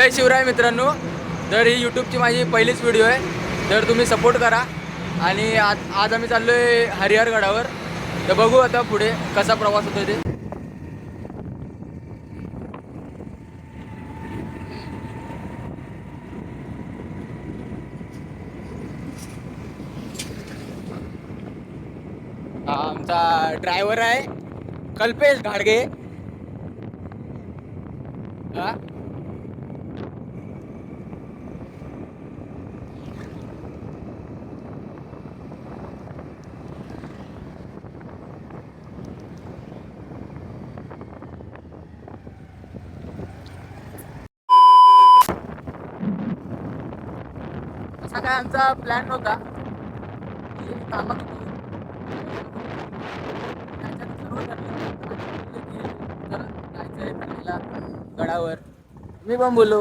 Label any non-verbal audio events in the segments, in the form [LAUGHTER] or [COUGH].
जय शिवराय मित्रांनो. तर ही यूट्यूबची माझी पहिलीच व्हिडिओ आहे. तर तुम्ही सपोर्ट करा. आणि आज आज आम्ही चाललो आहे हरिहरगडावर तर बघू आता पुढे कसा प्रवास होतो ते. आमचा ड्रायव्हर आहे कल्पेश घाडगे. हा? असा काय आमचा प्लॅन नव्हता की कामात होतो. गडावर. मी पण बोललो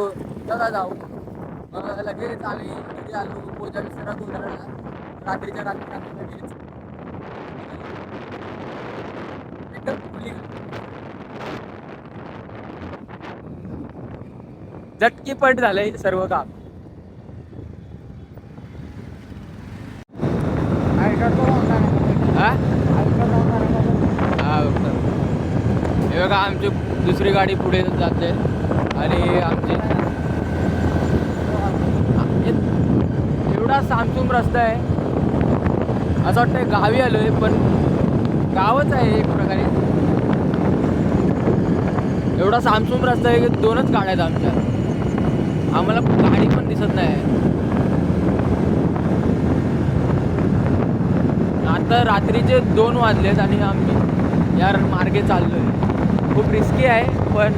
चला जाऊ. मग लगेच आम्ही घरी आलो. पूजा विसरा गोंधळला रात्रीच्या रात्री आम्ही लगेच एकदम खुली. झटकीपट झालंय सर्व काम हा हा बघतो. हे बघा आमची दुसरी गाडी पुढे जाते. आणि आमची एवढा सामसूम रस्ता आहे. असं वाटतं गावी आलो आहे पण गावच आहे एक प्रकारे. एवढा सामसूम रस्ता आहे की दोनच गाड्या आहेत आमच्या. आम्हाला गाडी पण दिसत नाही आता रात्रीचे दोन वाजलेत आणि आम्ही या मार्गे चाललोय. खूप रिस्की आहे पण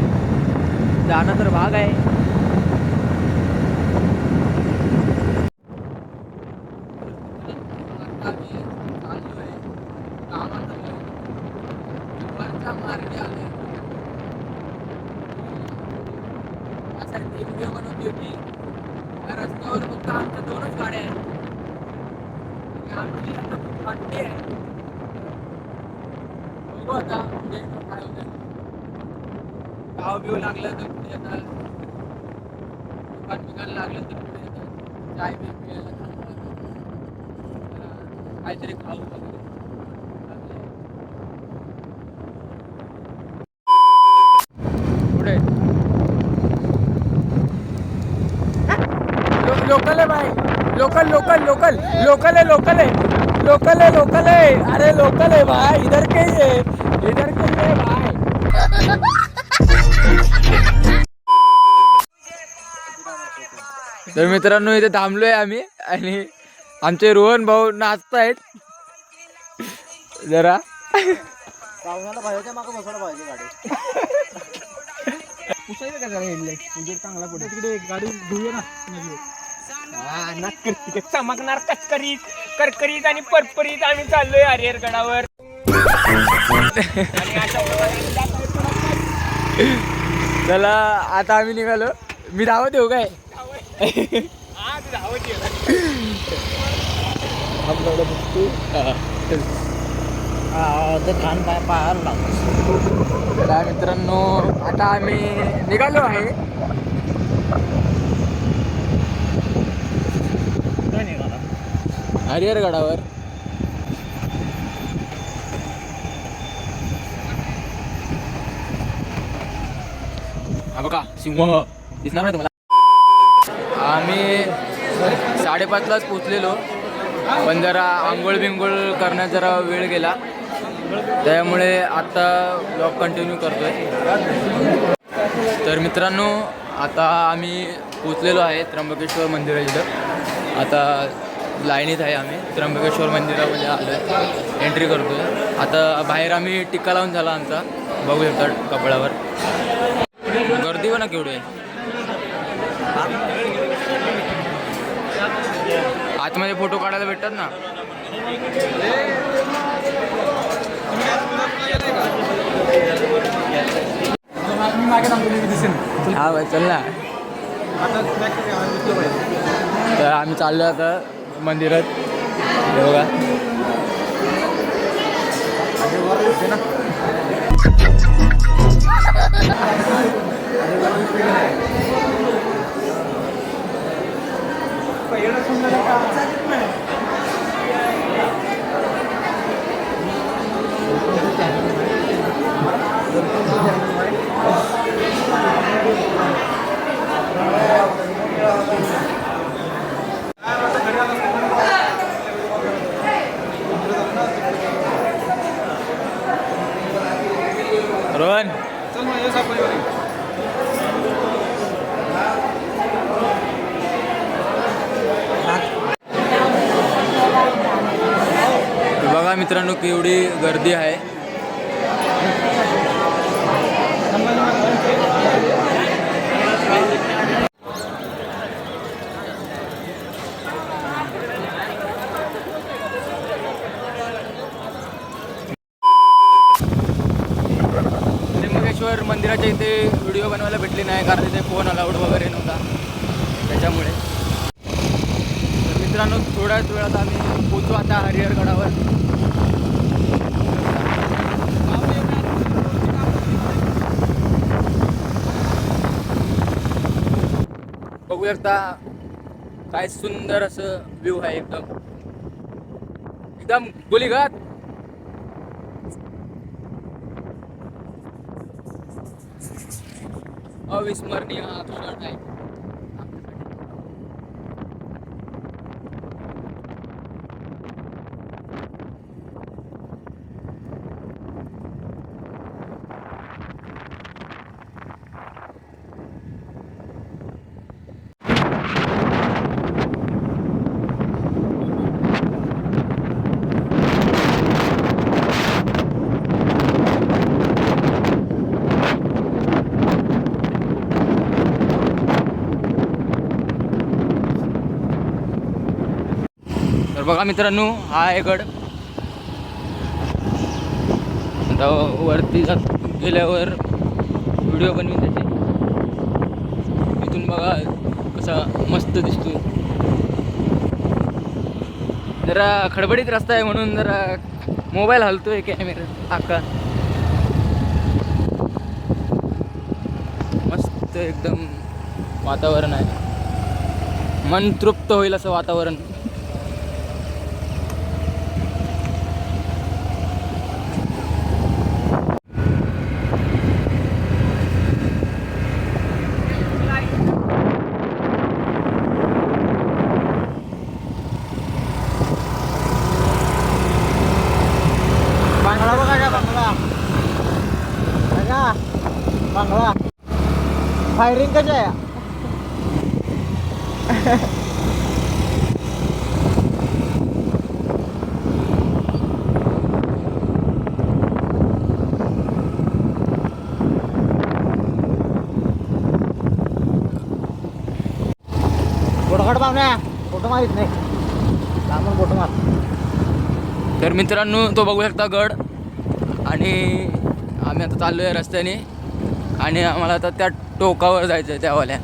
जाणं तर भाग आहे. रस्त्यावर म्हणजे फक्त गाव बिव लागलं तर पुढे आता दुकान बिकान लागलं तर पुढे आता चाय बी प्यायला काहीतरी खाऊ वगैरे. पुढे लोकल आहे भाई लोकल लोकल लोकल. लोकल है लोकल है लोकल है लोकल है अरे लोकल है भाई इधर के ही है इधर के ही है भाई तर मित्रांनो इथे थांबलोय आम्ही आणि आमचे रोहन भाऊ नाचतायत. जरा. पाहुण्याला पाहिजे मागं बसायला पाहिजे गाडी. पुसायचं का जरा चांगला तिकडे गाडी ना. चमकणार कचकरीत करकरीत आणि परपरीत आम्ही चाललोय हरिहर गडावर. चला आता आम्ही निघालो. मी धावत येऊ काय? खान पाय पाहायला लागतो तर मित्रांनो आता आम्ही निघालो आहे. हरिहरगडावर. हा बघा सिंह. दिसणार नाही तुम्हाला? आम्ही साडेपाचलाच पोचलेलो पण जरा आंघोळ बिंघोळ करण्यात जरा वेळ गेला. त्यामुळे आता ब्लॉग कंटिन्यू करतो आहे तर मित्रांनो आता आम्ही पोचलेलो आहे त्र्यंबकेश्वर मंदिराच्या आता लाईनीत आहे आम्ही. त्र्यंबकेश्वर मंदिरामध्ये आलो आहे एंट्री करतो आहे आता बाहेर आम्ही टिक्का लावून झाला आमचा. बघू शकता कपड्यावर गर्दी पण ना केवढी आहे. आतमध्ये फोटो काढायला भेटतात ना? हा भाई चल ना. तर आम्ही चाललो आता मंदिरात. हे बघा रोहन चल मग ये सापडे बघा मित्रांनो केवढी गर्दी आहे. त्र्यंबकेश्वर मंदिराच्या इथे व्हिडिओ बनवायला भेटली नाही कारण इथे फोन अलाउड वगैरे नव्हता. त्याच्यामुळे. मित्रांनो थोड्याच वेळात आम्ही पोचू आता हरिहरगडावर बघू शकता काय सुंदर असं व्ह्यू आहे एकदम. एकदम गुलीघात अविस्मरणीय हा क्षण आहे. बघा मित्रांनो हा आहे गड. आता वरती जात गेल्यावर व्हिडिओ बनवी त्याचे. इथून बघा कसा मस्त दिसतो जरा खडबडीत रस्ता आहे म्हणून जरा मोबाईल हलतोय कॅमेरा आका. मस्त एकदम वातावरण आहे. मन तृप्त होईल असं वातावरण बांगला बघा का बांगला बघा बांगला फायरिंग कशी आहे. फोटो पाहुण्या. फोटो मारित नाही लांबून फोटो मार. तर मित्रांनो तो बघू शकता गड. आणि आम्ही आता चाललो आहे रस्त्याने. आणि आम्हाला आता त्या टोकावर जायचं आहे त्यावाल्या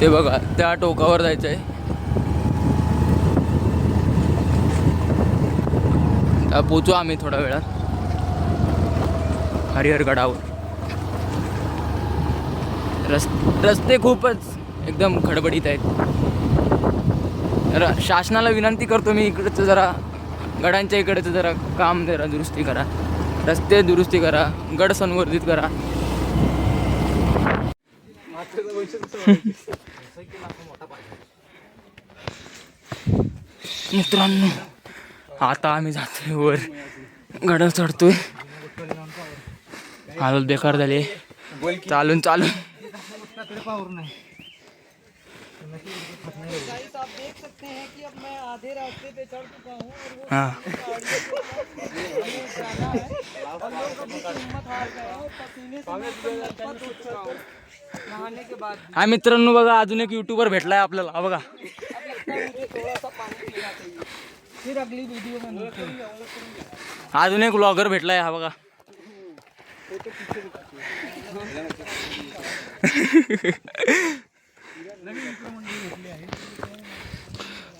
ते बघा त्या टोकावर जायचं आहे त्या पोचू आम्ही थोड्या वेळात. हरिहरगडावर रस् रस्ते खूपच एकदम खडबडीत आहेत. तर शासनाला विनंती करतो मी इकडचं जरा गडांच्या इकडचं जरा काम जरा दुरुस्ती करा. रस्ते दुरुस्ती करा गड संवर्धित करा. मित्रांनो आता आम्ही जातोय वर. गड चढतोय. हालत बेकार झाले. चालून चालून. आप देख सकते हैं कि अब मैं आधे रास्ते पे चढ़ चुका हूँ हाँ। हा। हाँ मित्रांनो बघा अजून एक युट्यूबर भेटलाय आपल्याला. बघा. अजून एक व्लॉगर भेटलाय हा बघा. [LAUGHS]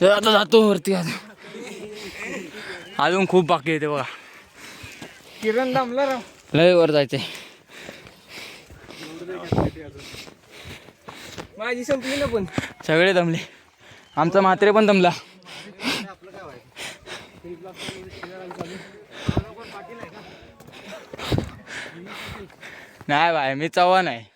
आता जातो वरती अजून अजून खूप बाकी आहे ते बघा. किरण दमला राव. लय वर जायचंय. माझी संपली ना पण. सगळे दमले. आमचा म्हात्रे पण दमला. नाही बाय मी चव्हाण आहे.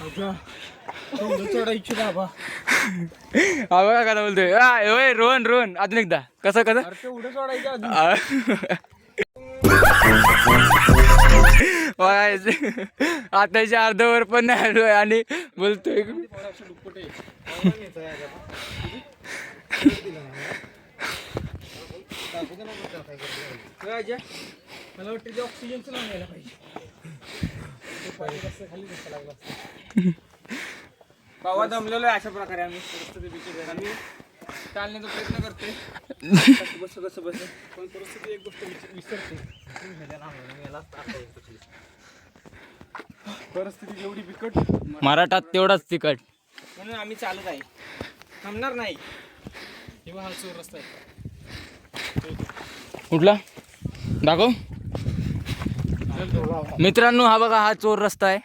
चढा इच्छित बाबा हा बघा काय बोलतोय. आ, रोहन रोहन अजून एकदा. कसं कसं? अरे ते उडे चढायच्या आधी आ. बघायचं. आताच्या अर्धवर पण नाही आलोय आणि बोलतोय? मला वाटतं ते ऑक्सिजनचं लावायला पाहिजे. बाबा दमलेलो आहे अशा प्रकारे आम्ही. परिस्थिती बिकट आहे. आम्ही चालण्याचा प्रयत्न करतोय. बस बस बस. पण परिस्थिती एक गोष्ट विसरते. परिस्थिती एवढी बिकट. मराठात तेवढाच तिकट म्हणून आम्ही चालत आहे. थांबणार नाही. किंवा हा चोर रस्ता आहे. कुठला? दाखव. मित्रांनो हा बघा हा चोर रस्ता आहे.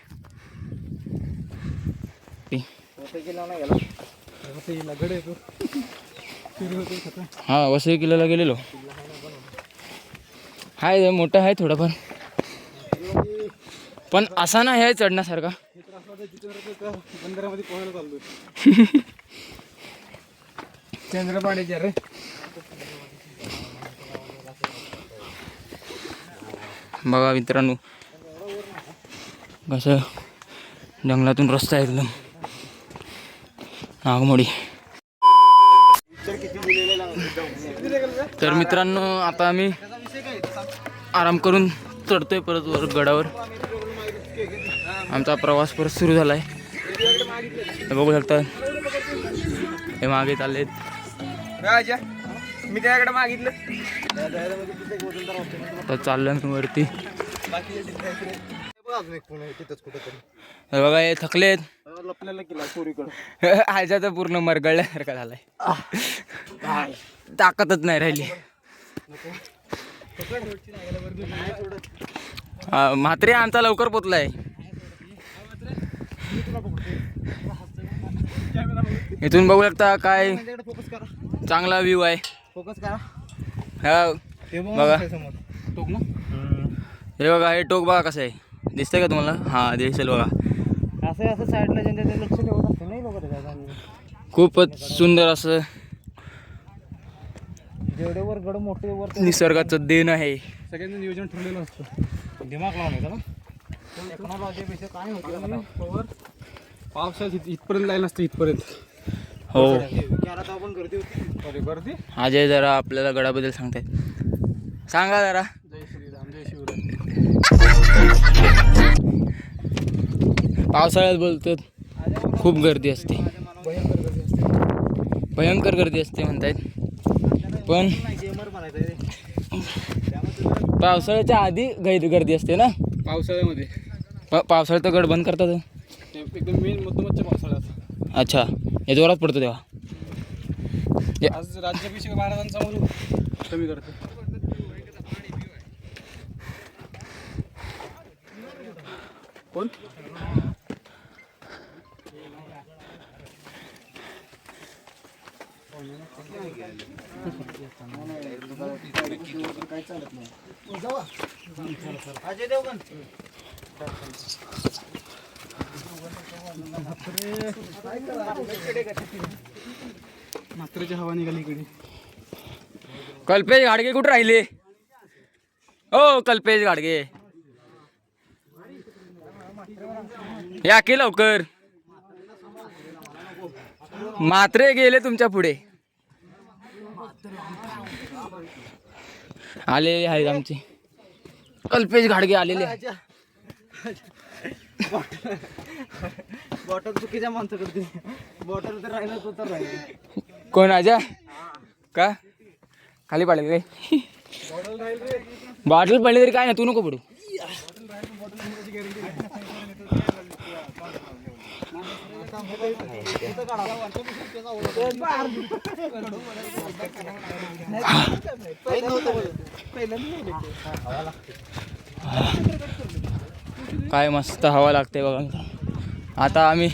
हा वसई किल्ल्याला गेलेलो. हाय मोठा आहे थोडाफार. पण असा नाही आहे चढण्यासारखा. हे रे असं वाटतं जिथे तर बंदरामध्ये पोहायला चाललोय चंद्रपाडीच्या रे बघा मित्रांनो. कसं जंगलातून रस्ता आहे एकदम. नागमोडी. तर मित्रांनो आता आम्ही आराम करून चढतोय परत वर गडावर. आमचा प्रवास परत सुरू झाला आहे बघू शकता. हे मागे चाललेत. राजा. मी त्याकडे मागितलं. तर चाललं मी वरती. बघा हे थकलेत [LAUGHS] आयचा तर पूर्ण मरगळल्यासारखा झालाय. ताकदच नाही राहिली. म्हात्रे आमचा लवकर पोचलाय. इथून बघू शकता काय चांगला व्ह्यू आहे. फोकस करा. हा. बघा टोक ना. हे बघा हे टोक बघा कसं आहे. दिसतंय का तुम्हाला? हा दिसेल बघा. असं असं साईडला ज्यांच्या लक्ष ठेवत असते नाही लोक त्याच्या खूपच सुंदर असं जेवढे वर गड मोठे वर निसर्गाचं देण आहे. सगळ्यांचं नियोजन ठरलेलं असतं. दिमाग लावण्याचं ना. टेक्नॉलॉजीपेक्षा काय होतं? पावसाळ्यात इथ- इथपर्यंत जायला नसतं इथपर्यंत. हो. पण गर्दी होती. अरे गर्दी? अजय जरा आपल्याला गडाबद्दल सांगतायत सांगा जरा. जय श्रीराम जय शिवराय. पावसाळ्यात बोलतात खूप गर्दी असते. भयंकर गर्दी असते. भयंकर गर्दी असते म्हणतायत. पण गेमर म्हणायचं पावसाळ्याच्या आधी गैर गर्दी असते ना? पावसाळ्यामध्ये. पावसाळ्यात तर गड बंद करतात. एकदम मेन पावसाळ्यात. अच्छा. हे जोरात पडतो तेव्हा. आज राज्याभिषेक महाराजांचा म्हणून. कमी करतो. कोण? अजय देवगण म्हात्रेची हवा निघाली इकडे. कल्पेश गाडगे कुठे राहिले? हो कल्पेश गाडगे. या की लवकर? मात्रे गेले तुमच्यापुढे. आलेले आहेत आमचे. कल्पेश घाडगे आलेले बॉटल चुकीच्या माणसाकडे बॉटल तर राहिलं तो तर राहिलं. कोण आजा का? खाली पाडेल काय बॉटल पडली तरी काय ना तू नको पडू. काय मस्त हवा लागते बघा. आता आम्ही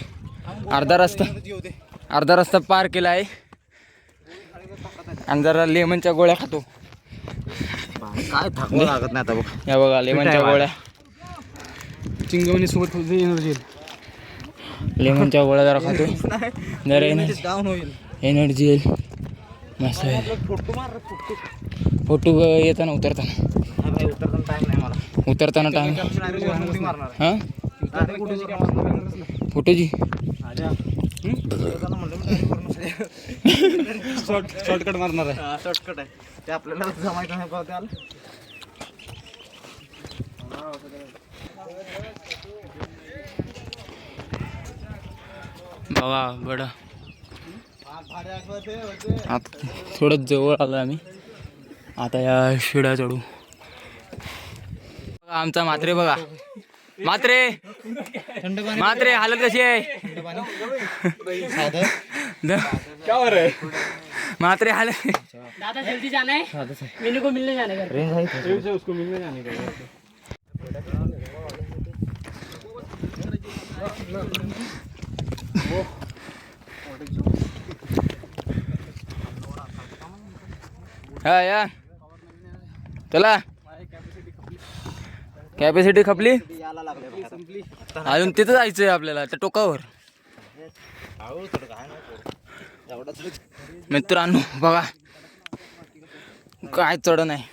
अर्धा रस्ता अर्धा रस्ता पार केला आहे. आणि जरा लेमनच्या गोळ्या खातो. काय थकवा लागत नाही आता बघ. या बघा लेमनच्या गोळ्या. चिंगवणी सोबत एनर्जी लेमनच्या गोळ्या जरा खातो. [LAUGHS] जरा एनर्जी डाऊन होईल. एनर्जी येईल. मस्त फोटो येताना उतरताना. उतरताना टाइम नाही मला. उतरताना टाइम मारणार हां? शॉर्ट शॉर्टकट मारणार आहे? शॉर्टकट आहे. ते आपल्याला जमायचं नाही पाहते आलं बघा गड आता थोडं जवळ आलो आम्ही. आता या शिड्या चढू. आमचा मात्रे बघा. मात्रे मात्रे हालत कशी आहे? मात्रे हालत दादा जल्दी जाना है मेनू को मिलने जाने का उसको मिलने जाने का हा या. चला. कॅपॅसिटी खपली? याला लागले संपली अजून तिथं जायचंय आपल्याला त्या टोकावर. मित्रांनो बघा. काय चढ नाही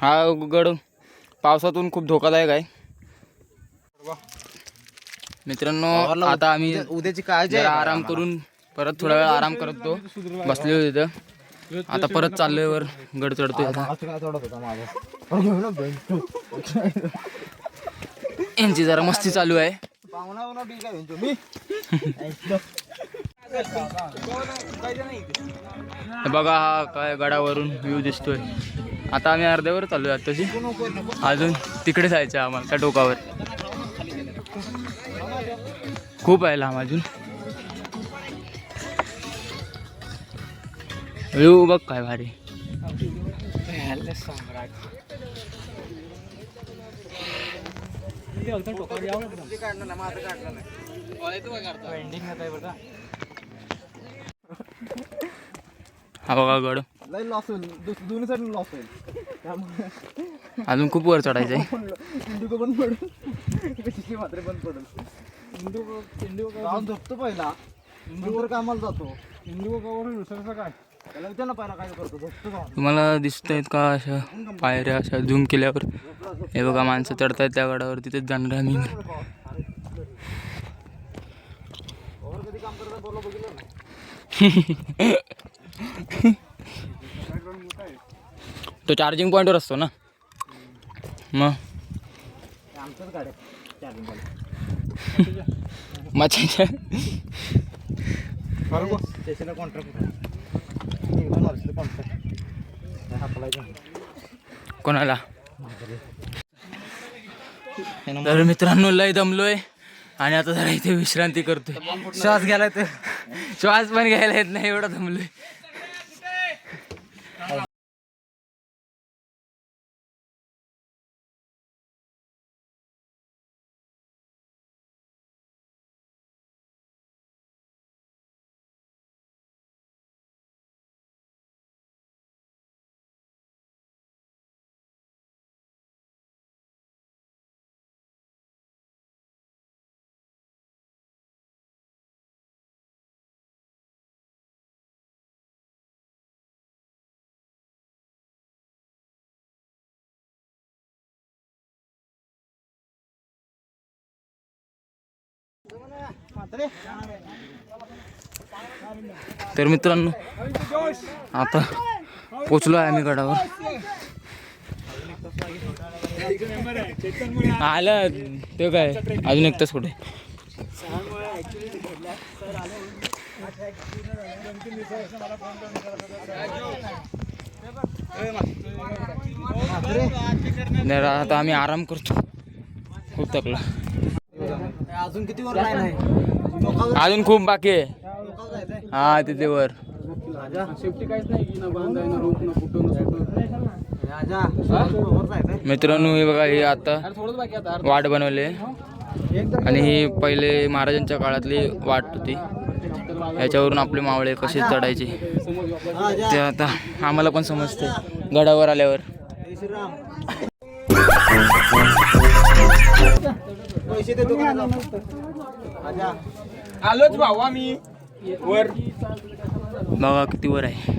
हा गड पावसातून खूप धोकादायक आहे. मित्रांनो आता आम्ही उद्याची काळजी जरा आराम करून परत थोडा वेळ आराम करतो बसले होते तिथं. आता परत चाललोय वर गड चढतोय यांची जरा मस्ती चालू आहे. बघा हा काय गडावरून व्ह्यू दिसतोय. आता आम्ही अर्ध्यावर चालू आहे तशी अजून तिकडे जायचं आहे आम्हाला त्या टोकावर. खूप आहे लांब अजून. व्ह्यू बघ काय भारी. हा बघा गड. लय लॉस होईल. दु- दोन्ही साईड लॉस होईल. त्यामुळे अजून खूप वर चढायचं आहे इंडिगो बंद पडेल. मात्र बंद पडेल. इंडिगो इंडिगो जाऊन झोपतो पहिला. नंतर कामाला जातो. इंडिगो कवर दुसऱ्याचं काय? तुम्हाला दिसत आहेत का अशा पायऱ्या अशा झूम केल्यावर? हे बघा माणसं चढतायत त्या गडावर तिथेच जाणार आम्ही तो चार्जिंग पॉईंटवर असतो ना? मग? [LAUGHS] स्टेशनला कॉन्ट्रॅक्ट कोणाला? तर मित्रांनो लय दमलोय. आणि आता जरा इथे विश्रांती करतोय. श्वास गेलाय तर श्वास पण घ्यायला येत नाही एवढा दमलोय. तर मित्रांनो आता पोचलो आहे आम्ही गडावर. आलं ते काय अजून एक तास कुठे आता आम्ही आराम करतो. खूप थकला अजून किती वर लाईन आहे अजून खूप बाकी आहे. हा तिथे वर. मित्रांनो हे बघा हे आता वाट बनवले. आणि ही पहिले महाराजांच्या काळातली वाट होती. याच्यावरून आपले मावळे कसे चढायचे. ते आता आम्हाला पण समजते गडावर आल्यावर. पैसे. आलोच भाऊ आम्ही. वर. बघा किती वर आहे.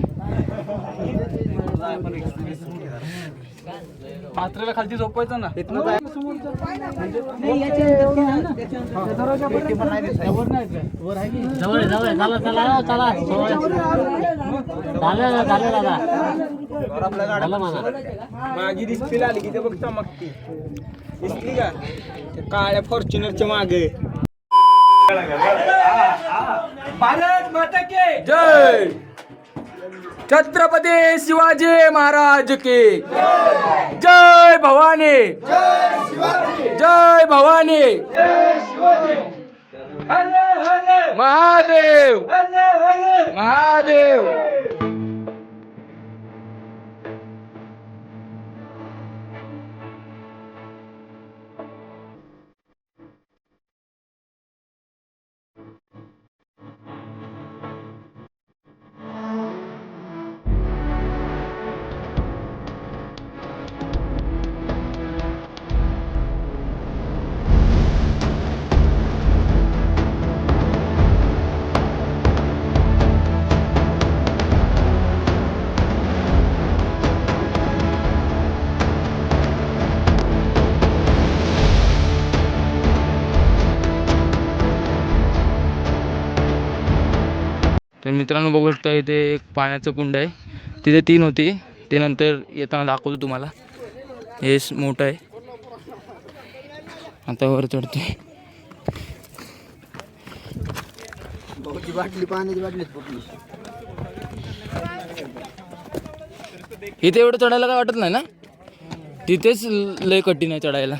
मात्रेला खालती झोपायचं ना. इथनं. वर आपल्या गाड्या. माझी दिसती आली की ते बघ चमकती दिसली का? काळ्या फॉर्च्युनरच्या मागे. भारत माता के जय। छत्रपती शिवाजी महाराज की। जय भवानी। जय भवानी। महादेव। महादेव। तर मित्रांनो बघू शकता इथे एक पाण्याचं कुंड आहे. तिथे तीन होती. ते नंतर येताना दाखवतो तुम्हाला. हे मोठं आहे. आता वर चढते इथे एवढं चढायला काय वाटत नाही ना? तिथेच लय कठीण आहे चढायला.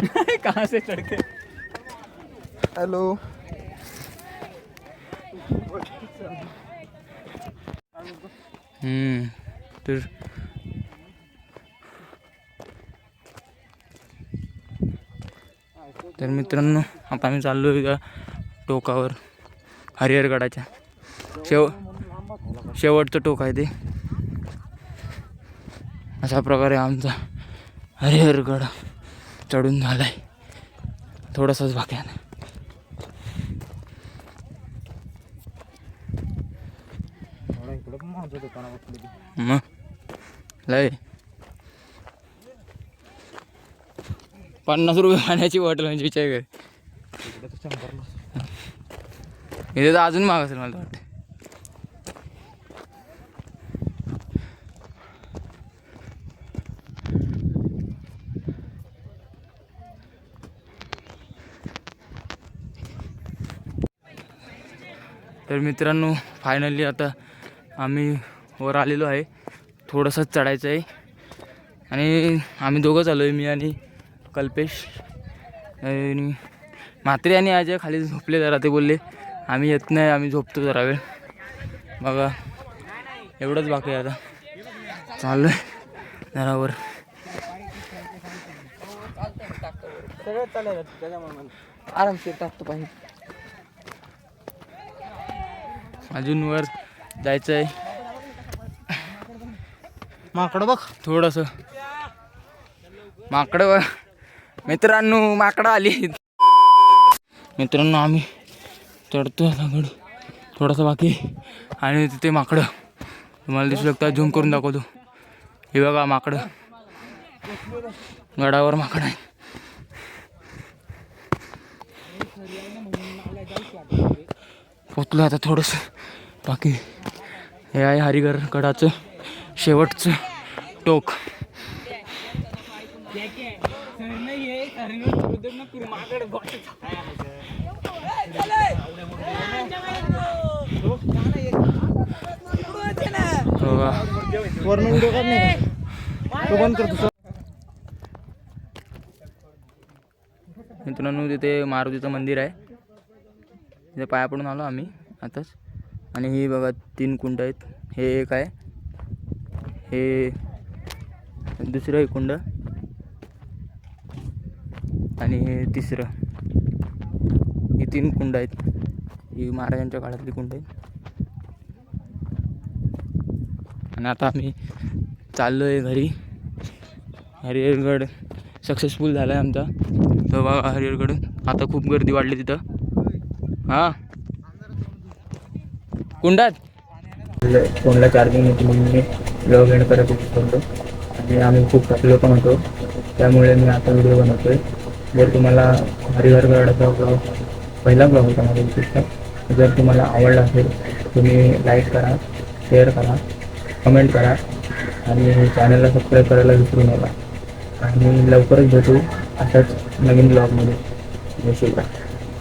[LAUGHS] कहा से चढके हॅलो. Hmm, हम्म, तर तर मित्रांनो आता आम्ही चाललो आहे टोकावर हरिहरगडाच्या शेव शेवटचं टोक आहे ते. अशा प्रकारे आमचा हरिहरगड चढून झाला आहे थोडासाच बाकी आहे इकडे पण माझं दुकाना बसली मग लय पन्नास रुपये पाण्याची बॉटल म्हणजे विचार कर. तर इथे तर अजून महाग असेल मला वाटतं. तर मित्रांनो फायनली आता आम्ही वर आलेलो आहे. थोडंसंच चढायचं आहे. आणि आम्ही दोघंच आलो आहे मी आणि कल्पेश. आणि म्हात्रे आणि अजय खाली झोपले जरा ते बोलले आम्ही येत नाही आम्ही झोपतो जरा वेळ. बघा एवढंच बाकी आहे आता. चाललो आहे जरा वर सगळं चालेल त्याच्यामुळे आरामशीर टाकतो पाहिजे. अजून वर जायचं आहे. माकडं बघ. थोडंसं. माकडं मित्रांनो माकडं आली. मित्रांनो आम्ही चढतो आता गड थोडंसं बाकी आणि तिथे माकडं. तुम्हाला दिसू शकता झूम करून दाखवतो. हे बघा माकडं. गडावर माकडं आहे पोचलो आता थोडंसं. बाकी हे आहे हरिगर गडाचं. शेवटचं टोक. मित्रांनो तिथे मारुतीचं मंदिर आहे. तिथे पाया पडून आलो आम्ही आताच. आणि ही बघा तीन कुंड आहेत. हे एक आहे. हे दुसरं एक कुंड. आणि हे तिसरं. ही तीन कुंड आहेत. ही महाराजांच्या काळातली कुंड आहेत. आणि आता आम्ही चाललो आहे घरी. हरिहरगड सक्सेसफुल झाला आहे आमचा. तर बाबा हरिहरगड. आता खूप गर्दी वाढली तिथं. हां. कुंडात? फोनला चार्जिंग होती म्हणून ब्लॉग एंड करायचं होतो आणि आम्ही खूप थकलो पण होतो. त्यामुळे मी आता व्हिडिओ बनवतो आहे जर तुम्हाला हरिहरगडाचा ब्लॉग पहिला ब्लॉग होता माझा विशिष्ट जर तुम्हाला आवडला असेल तुम्ही लाईक करा शेअर करा कमेंट करा आणि चॅनलला सबस्क्राईब करायला विसरू नका. आणि लवकरच भेटू अशाच नवीन ब्लॉगमध्ये. जय शिवराय